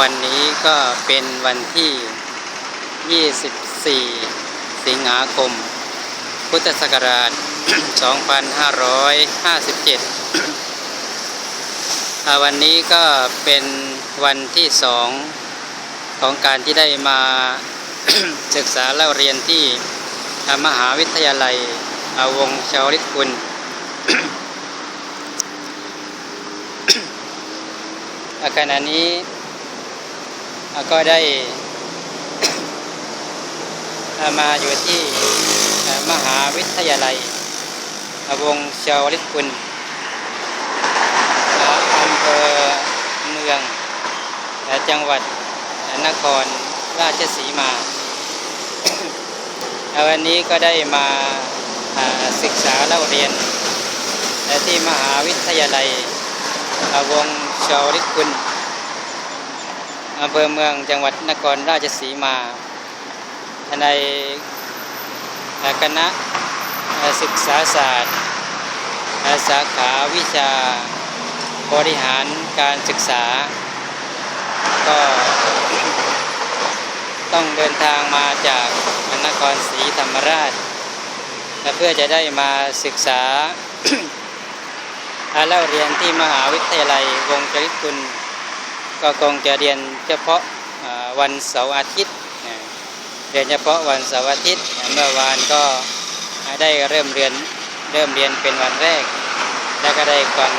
วันนี้ก็เป็นวันที่ 24 สิงหาคม พุทธศักราช 2557อ่าวันนี้ก็เป็นวันที่สองของการที่ได้มาศึกษาเล่าเรียนที่มหาวิทยาลัย อาวงศ์ชาวลิตกุลอาขณะนี้ ก็ได้มาอยู่ที่มหาวิทยาลัยวงศ์ชาวลิตกุลอำเภอเมือง จังหวัดนครราชสีมาอ่าวันนี้ก็ได้มาศึกษาเล่าเรียน ที่มหาวิทยาลัยวงศ์ชาวลิตกุล อำเภอเมืองจังหวัดนครราชสีมา ในคณะศึกษาศาสตร์สาขาวิชาบริหารการศึกษา ก็ต้องเดินทางมาจากนครศรีธรรมราช เพื่อจะได้มาศึกษาอ่าเล่าเรียนที่มหาวิทยาลัยวงจริตกุล ก็คงจะเรียนเฉพาะวันเสาร์อาทิตย์ เรียนเฉพาะวันเสาร์อาทิตย์เมื่อวานก็ได้เริ่มเรียนเริ่มเรียนเป็นวันแรก และก็ได้ฟัง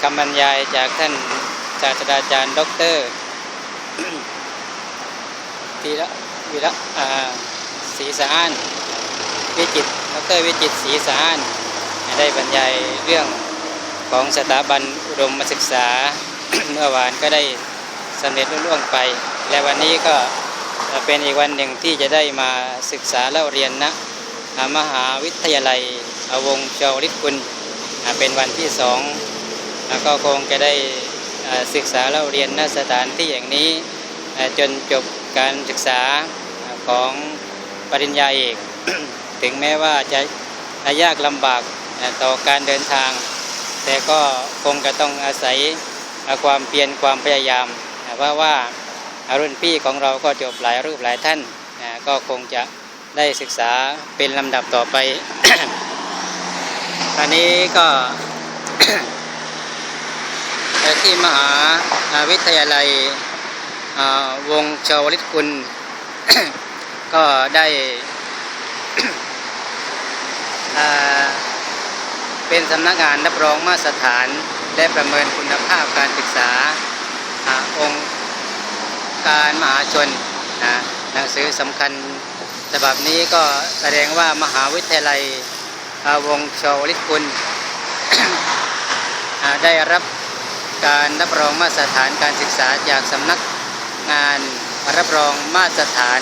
คำบรรยายจากท่านศาสตราจารย์ด็อกเตอร์วีระวีระศรีสานวิจิตรดรวิจิตศรีสานได้บรรยายเรื่องของสถาบัน อุดมศึกษา เมื่อวานก็ได้สำเร็จล่วงไป และวันนี้ก็เป็นอีกวันหนึ่งที่จะได้มาศึกษาเล่าเรียนณอ่ามหาวิทยาลัย อวงศ์ชาวลิตกุลอ่าเป็นวันที่สองก็คงจะได้ศึกษาเล่าเรียนณสถานที่อย่างนี้จนจบการศึกษาของปริญญาเอก ถึงแม้ว่าจะยากลำบากต่อการเดินทาง แต่ก็คงจะต้องอาศัยความเพียรความพยายามเพราะว่าอรุ่นพี่ของเราก็จบหลายรูปหลายท่านก็คงจะได้ศึกษาเป็นลำดับต่อไป อันนี้ก็ที่มหาวิทยาลัยวงศ์ชาวลิตกุลก็ได้ เป็นสำนักงานรับรองมาตรฐาน และประเมินคุณภาพการศึกษาองค์การมหาชนนะหนังสือสำคัญฉบับนี้ก็แสดงว่ามหาวิทยาลัยวงศ์ชวลิตกุลอ่าได้รับการรับรองมาตรฐานการศึกษาจากสำนักงานรับรองมาตรฐาน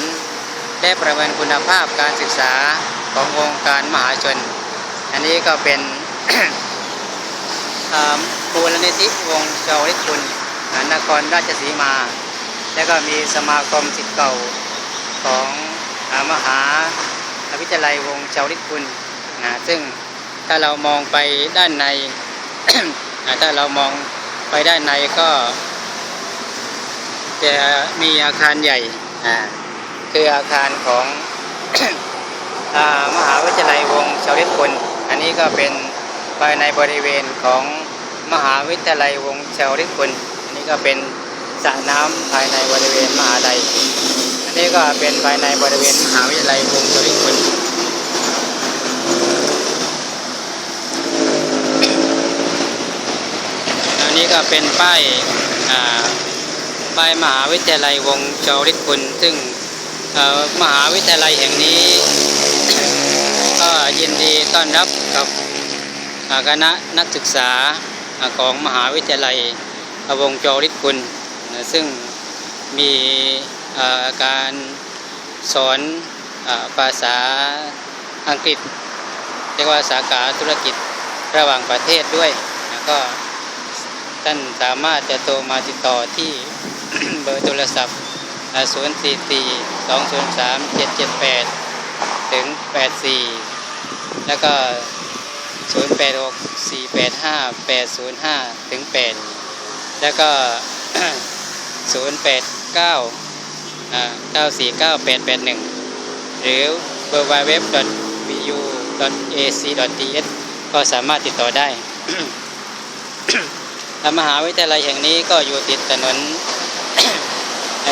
และประเมินคุณภาพการศึกษาขององค์การมหาชน อันนี้ก็เป็น มูลนิธิวงเจ้าลิคุณนครราชสีมา แล้วก็มีสมาคมสิทธิ์เก่าของอมหาวิทยาลัยวงเจ้าลิคุณนะซึ่งถ้าเรามองไปด้านใน ถ้าเรามองไปด้านในก็จะมีอาคารใหญ่คืออาคารของอมหาวิทยาลัยวงศ์เฉลิมพลอันนี้ก็เป็น ภายในบริเวณของมหาวิทยาลัยวงเฉลิมพลอันนี้ก็เป็นสระน้ำภายในบริเวณมหาลัย อันนี้ก็เป็นภายในบริเวณมหาวิทยาลัยวงเฉลิมพลอันนี้ก็เป็นป้ายอ่าป้ายมหาวิทยาลัยวงเฉลิมพลซึ่งมหาวิทยาลัยแห่งนี้ก็ยินดีต้อนรับกับ คณะนักศึกษาของมหาวิทยาลัยวงจอริศุลซึ่งมีการสอนภาษาอังกฤษ เรียกว่าสาขาธุรกิจระหว่างประเทศด้วยแล้วก็ท่านสามารถจะโทรมาติดต่อที่เบอร์โทรศัพท์ศูนย์สี่สี่สองศูนย์สามเจ็ดเจ็ดแปดถึงแปดสี่แล้วก็ ศูนย์แปดหกสี่แปดห้าแปดศูนย์ห้าถึงแปดแล้วก็ 0 8 9 9 4 9 8 8 1 หรือ w w w v u a c t s ก็สามารถติดต่อได้และมหาวิทยาลัยแห่งนี้ก็อยู่ติดถนน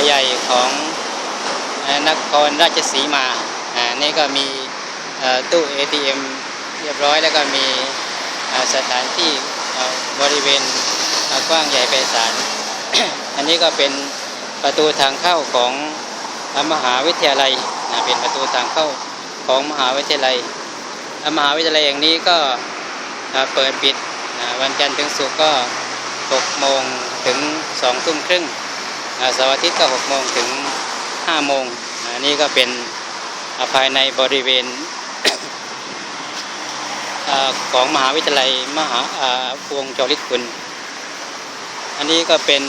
ใหญ่ของนครราชสีมา อ่า นี่ก็มีเอ่อตู้ ATM รียบร้อยแล้วก็มีสถานที่บริเวณกว้างใหญ่ไพศาลอันนี้ก็เป็นประตูทางเข้าของมหาวิทยาลัยอ่าเป็นประตูทางเข้าของมหาวิทยาลัย มหาวิทยาลัยแห่างนี้ก็เปิดปิดวันจันทร์ถึงศุกร์ก็ 6 โมงถึง 2 ทุ่มครึ่งเสาร์อาทิตย์ก็ 6 โมงถึง 5 โมงอันนี้ก็เป็นภายในบริเวณ ของมหาวิทยาลัยมหาวงจริตกุลอันนี้ก็เป็น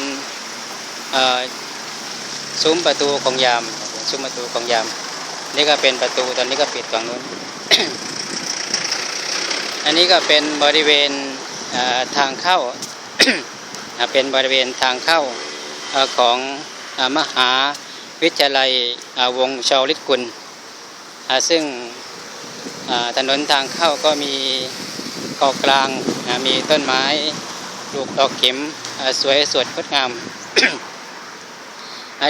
ซุ้มประตูของยามซุ้มประตูของยาม นี่ก็เป็นประตูตอนนี้ก็ปิดฝั่งนู้น อันนี้ก็เป็นบริเวณทางเข้าเป็นบริเวณทางเข้าอของอมหาวิทยาลัยวงชาวลิตกุลซึ่ง ถนนทางเข้าก็มีเกาะกลางมีต้นไม้ปลูกดอกเข็มสวยสดงดงาม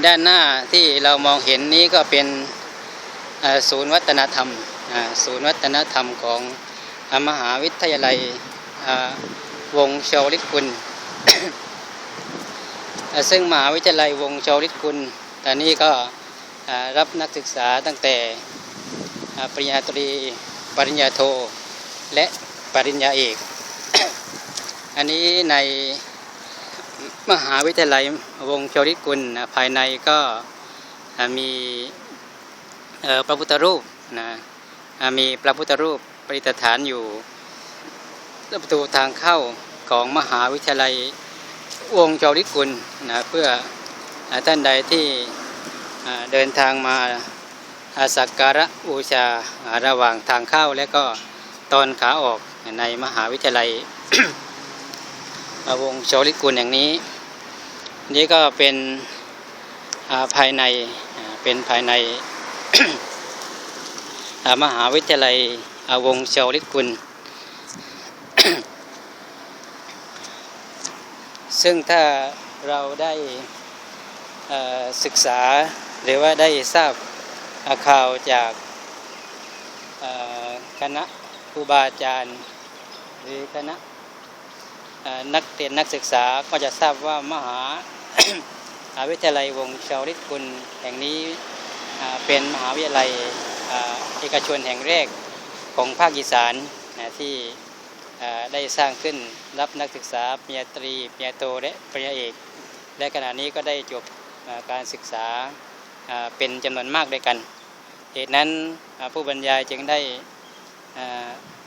ด้านหน้าที่เรามองเห็นนี้ก็เป็นศูนย์วัฒนธรรมศูนย์วัฒนธรรมของอมหาวิทยาลัยวงศ์ชาวลิตกุลซึ่งมหาวิทยาลัยวงศ์ชาวลิตกุลตอนนี้ก็รับนักศึกษาตั้งแต่ ปริญญาตรี ปริญญาโท และปริญญาเอก อันนี้ในมหาวิทยาลัยวงศ์ชาวลิกุลนะภายในก็มีพระพุทธรูปนะมีพระพุทธรูปประดิษฐานอยู่ประตูทางเข้าของมหาวิทยาลัยวงศ์จาริกุลนะเพื่อท่านใดที่เดินทางมา สักการะบูชาระหว่างทางเข้าและก็ตอนขาออกในมหาวิทยาลัยอาวงศ์จาริกุลอย่างนี้ นี่ก็เป็นาภายในเป็นภายในมหาวิทยาลัยอาวงศ์จาริกุล ซึ่งถ้าเราได้ศึกษาหรือว่าได้ทราบ ข่าวจากคณะครูบาอาจารย์ หรือคณะนักเรียนนักศึกษาก็จะทราบว่ามหามหาวิทยาลัยวงชาวริตกุลแห่งนี้เป็นมหาวิทยาลัยเอกชนแห่งแรกของภาคอีสานนะที่ได้สร้างขึ้นรับนักศึกษาปริญญาตรีปริญญาโทและปริญญาเอก และขณะนี้ก็ได้จบการศึกษาเป็นจำนวนมากด้วยกัน เหตุนั้นผู้บรรยายจึงได้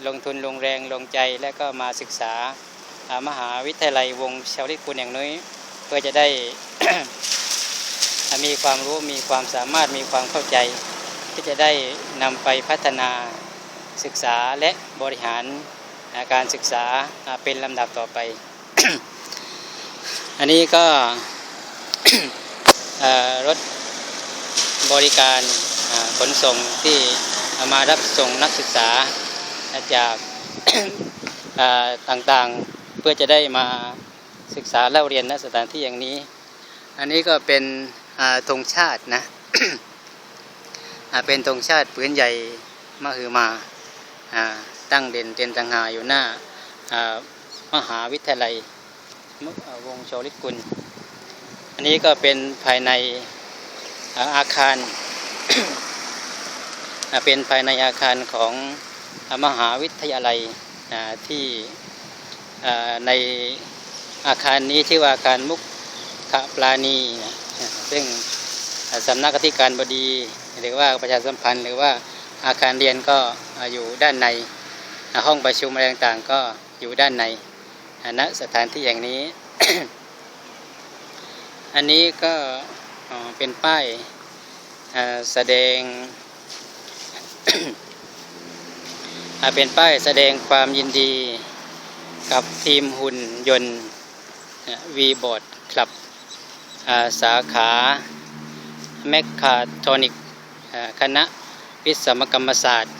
ลงทุนลงแรงลงใจและก็มาศึกษามหาวิทยาลัยวงศ์ชาวลิตกุลอย่างน้อยเพื่อจะได้ มีความรู้มีความสามารถมีความเข้าใจ ที่จะได้นำไปพัฒนาศึกษาและบริหารการศึกษาเป็นลำดับต่อไป อันนี้ก็รถบริการ ขนส่งที่มารับส่งนักศึกษาจากต่างๆเพื่อจะได้มาศึกษาเล่าเรียนณสถานที่อย่างนี้ อันนี้ก็เป็นธงชาตินะเป็นธงชาติปืนใหญ่มหึมาอ่าตั้งเด่นเด่นต่างหาอยู่หน้ามหาวิทยาลัย วงโชลิตกุล อันนี้ก็เป็นภายในอาคาร เป็นภายในอาคารของมหาวิทยาลัยที่ในอาคารนี้ชื่อว่าอาคารมุกขปลานี ซึ่งสำนักอธิการบดี หรือว่าประชาสัมพันธ์หรือว่าอาคารเรียนก็อยู่ด้านในห้องประชุมอะไรต่างๆ ก็อยู่ด้านในณสถานที่อย่างนี้ อันนี้ก็เป็นป้าย แสดงเป็นป้ายแสดงความยินดีกับทีมหุ่นยนต์วีบอร์ดคลับสาขาแมคคาทรอนิกคณะวิศวกรรมศาสตร์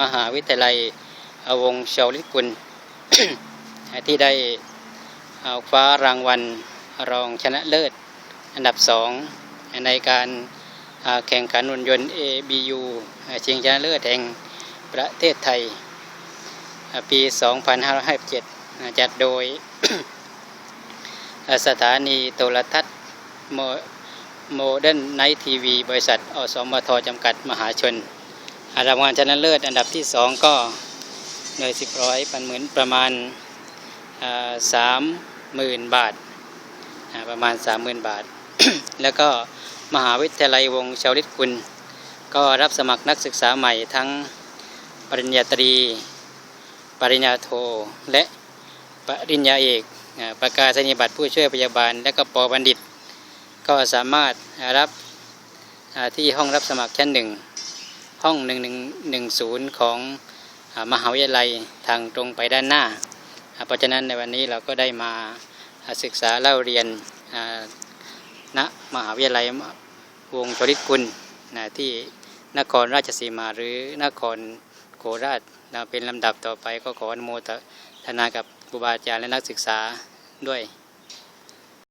มหาวิทยาลัยอวงเชลิกุล ที่ได้เอาคว้ารางวัลรองชนะเลิศ อันดับสองในการ แข่งขันหุ่นยนต์ ABU ชิงชนะเลิศแห่งประเทศไทยอ่าปี 2557อ่าจัดโดยสถานีโทรทัศน์โมเดิร์นไนท์ทีวีบริษัท อสมทจำกัดมหาชนอารางวัลชนะเลิศอันดับที่สองก็หน่วยสิบร้อยปันเหมือนประมาณสามหมื่นบาท ประมาณสามหมื่นบาท แล้วก็ มหาวิทยาลัยวงชาวลิตกุลก็รับสมัครนักศึกษาใหม่ทั้งปริญญาตรี ปริญญาโท และปริญญาเอกประกาศนียบัตรผู้ช่วยพยาบาล และก็ปบัณฑิต ก็สามารถรับที่ห้องรับสมัครชั้นหนึ่งห้องหนึ่งหนึ่งหนึ่งศูนย์ของมหาวิทยาลัยทางตรงไปด้านหน้า เพราะฉะนั้นในวันนี้เราก็ได้มาศึกษาเล่าเรียน ณมหาวิทยาลัยวงศ์ชลิตกุลนะที่นครราชสีมาหรือนครโคราชนะเป็นลำดับต่อไปก็ขออนุโมทนากับครูบาอาจารย์และนักศึกษาด้วย